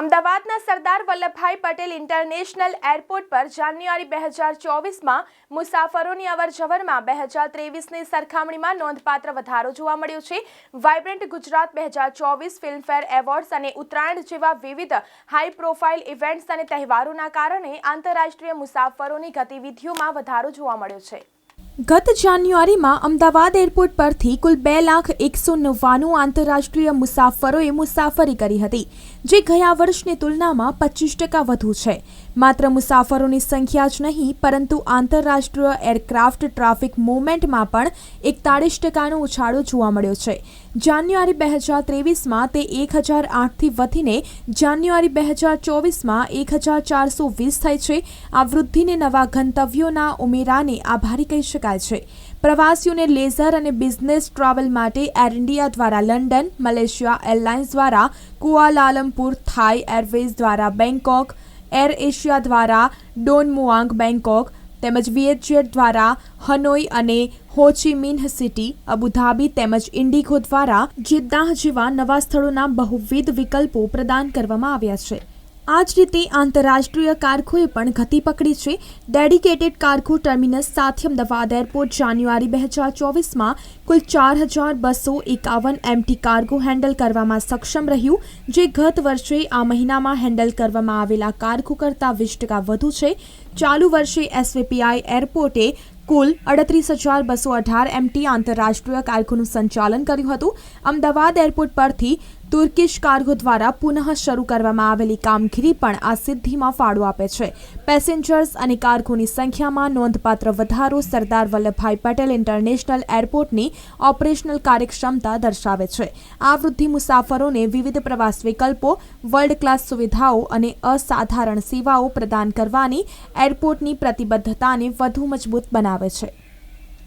અમદાવાદના Sardar Vallabhbhai Patel international airport પર જાન્યુઆરી બે હજાર ચોવીસમાં મુસાફરોની અવરજવરમાં બે હજાર ત્રેવીસની સરખામણીમાં નોંધપાત્ર વધારો જોવા મળ્યો છે. વાઇબ્રન્ટ ગુજરાત બે હજાર ચોવીસ ફિલ્મફેર એવોર્ડ્સ અને ઉત્તરાયણ જેવા વિવિધ હાઈ પ્રોફાઇલ ઇવેન્ટ્સ અને તહેવારોના કારણે આંતરરાષ્ટ્રીય મુસાફરોની ગતિવિધિઓમાં વધારો જોવા મળ્યો છે. ગત જાન્યુઆરીમાં અમદાવાદ એરપોર્ટ પરથી કુલ બે લાખ એકસો નવ્વાણું આંતરરાષ્ટ્રીય મુસાફરોએ મુસાફરી કરી હતી, જે ગયા વર્ષની તુલનામાં પચીસ ટકા વધુ છે. માત્ર મુસાફરોની સંખ્યા જ નહીં, પરંતુ આંતરરાષ્ટ્રીય એરક્રાફ્ટ ટ્રાફિક મૂવમેન્ટમાં પણ એકતાળીસ ટકાનો ઉછાળો જોવા મળ્યો છે. જાન્યુઆરી બે હજાર ત્રેવીસમાં તે એક હજાર આઠથી વધીને જાન્યુઆરી બે હજાર ચોવીસમાં એક હજાર ચારસો વીસ થઈ છે. આ વૃદ્ધિને નવા ગંતવ્યોના ઉમેરાને આભારી કહી શકાય. છે. પ્રવાસીઓને લેઝર અને બિઝનેસ ટ્રાવેલ માટે એર ઇન્ડિયા દ્વારા લંડન, મલેશિયા એરલાઇન્સ દ્વારા કુઆલાલમપુર, થાઈ એરવેઝ દ્વારા બેંકોક એર એશિયા દ્વારા ડોન મુઆંગ બેંકોક તેમજ વિએટજેટ દ્વારા હનોઈ અને Ho Chi Minh City, Abu Dhabi તેમજ ઇન્ડિગો દ્વારા જિદ્દાહ જેવા નવા સ્થળોના બહુવિધ વિકલ્પો પ્રદાન કરવામાં આવ્યા છે. આ જ રીતે આંતરરાષ્ટ્રીય કારખોએ પણ ગતિ પકડી છે. ડેડિકેટેડ કારખો ટર્મિનસ સાથે અમદાવાદ એરપોર્ટ જાન્યુઆરી બે હજાર ચોવીસમાં કુલ ચાર હજાર બસો એકાવન એમટી કાર્ગો હેન્ડલ કરવામાં સક્ષમ રહ્યું, જે ગત વર્ષે આ મહિનામાં હેન્ડલ કરવામાં આવેલા કાર્ગો કરતાં વીસ ટકા વધુ છે. ચાલુ વર્ષે એસવીપીઆઈ એરપોર્ટે કુલ અડત્રીસ હજાર બસો અઢાર એમટી આંતરરાષ્ટ્રીય કાર્ગોનું સંચાલન કર્યું હતું. અમદાવાદ એરપોર્ટ પરથી તુર્કિશ કાર્ગો દ્વારા પુનઃ શરૂ કરવામાં આવેલી કામગીરી પણ આ સિદ્ધિમાં ફાળો આપે છે. પેસેન્જર્સ અને કાર્ગોની સંખ્યામાં નોંધપાત્ર વધારો સરદાર વલ્લભભાઈ પટેલ ઇન્ટરનેશનલ એરપોર્ટની ઓપરેશનલ કાર્યક્ષમતા દર્શાવે છે. આ વૃદ્ધિ મુસાફરોને વિવિધ પ્રવાસ વિકલ્પો વર્લ્ડ ક્લાસ સુવિધાઓ અને અસાધારણ સેવાઓ પ્રદાન કરવાની એરપોર્ટની પ્રતિબદ્ધતાને વધુ મજબૂત બનાવે છે.